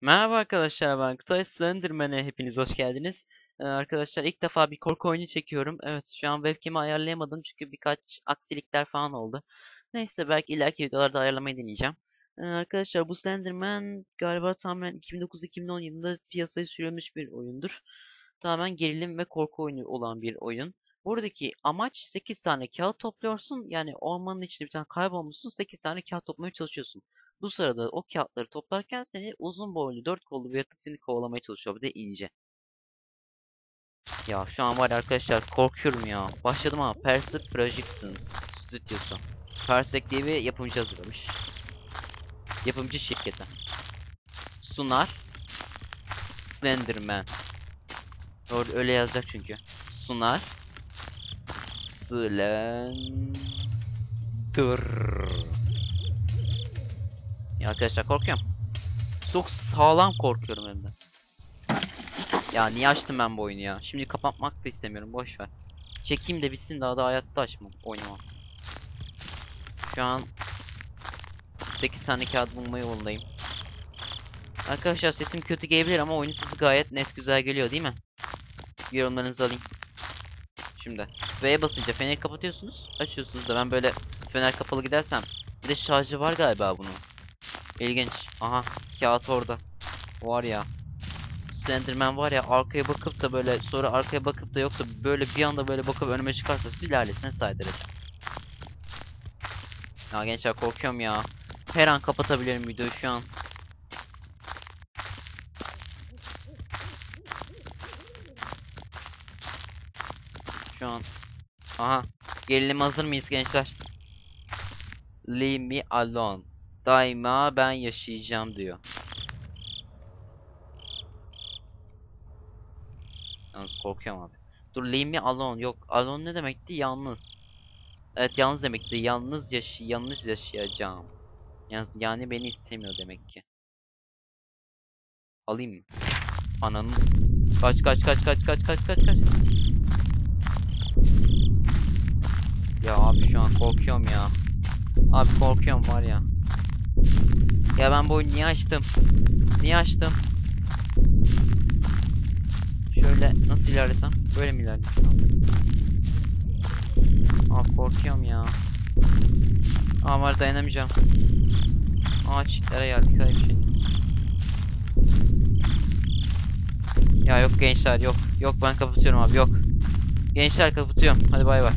Merhaba arkadaşlar ben Kutay Slenderman'e hepiniz hoş geldiniz. Ee, arkadaşlar ilk defa bir korku oyunu çekiyorum. Evet şu an webcam'i ayarlayamadım çünkü birkaç aksilikler falan oldu. Neyse belki ileriki videolarda ayarlamayı deneyeceğim. Ee, arkadaşlar bu Slenderman galiba tamamen 2009-2010 yılında piyasaya sürülmüş bir oyundur. Tamamen gerilim ve korku oyunu olan bir oyun. Buradaki amaç 8 tane kağıt topluyorsun. Yani ormanın içinde bir tane kaybolmuşsun 8 tane kağıt toplamaya çalışıyorsun. Bu sırada o kağıtları toplarken seni uzun boylu dört kollu bir yaratık seni kovalamaya çalışıyor. Bir de ince. Ya şu an var arkadaşlar korkuyorum ya. Başladım ama Percy Productions stüdyosu. Persek diye bir yapımcı hazırlamış. Yapımcı şirketi. Sunar. Slenderman. Orada öyle yazacak çünkü. Sunar. Slender. Ya arkadaşlar korkuyorum. Çok sağlam korkuyorum hem de. Ya niye açtım ben bu oyunu ya? Şimdi kapatmak da istemiyorum. Boş ver. Çekeyim de bitsin daha da hayatta açmam. Oynamam. Şu an 8 tane kağıt bulma yolundayım. Arkadaşlar sesim kötü gelebilir ama oyunun sesi gayet net güzel geliyor değil mi? Yorumlarınızı alayım. Şimdi V'ye basınca feneri kapatıyorsunuz. Açıyorsunuz da ben böyle fener kapalı gidersem. Bir de şarjı var galiba bunun. İlginç. Aha kağıt orada. Var ya. Slenderman var ya arkaya bakıp da böyle sonra arkaya bakıp da yoksa böyle bir anda böyle bakıp önüme çıkarsa sülalesine saydıracağım. Ya gençler korkuyorum ya. Her an kapatabilirim videoyu şu an. Şu an. Aha. Gerilim hazır mıyız gençler? Leave me alone. Daima ben yaşayacağım diyor. Yalnız korkuyorum abi. Dur leave me alone. Yok alone ne demekti? Yalnız. Evet yalnız demekti. Yalnız yaş yalnız yaşayacağım. Yalnız yani beni istemiyor demek ki. Alayım mı? Ananın. Kaç kaç kaç kaç kaç kaç kaç kaç. Ya abi şu an korkuyorum ya. Abi korkuyorum var ya. Ya ben bu oyunu niye açtım? Niye açtım? Şöyle nasıl ilerlesem? Böyle mi ilerlesem? Abi korkuyorum ya. Ama var dayanamayacağım. Ağaçlara geldik hayır şey. Ya yok gençler yok. Yok ben kapatıyorum abi yok. Gençler kapatıyorum. Hadi bay bay.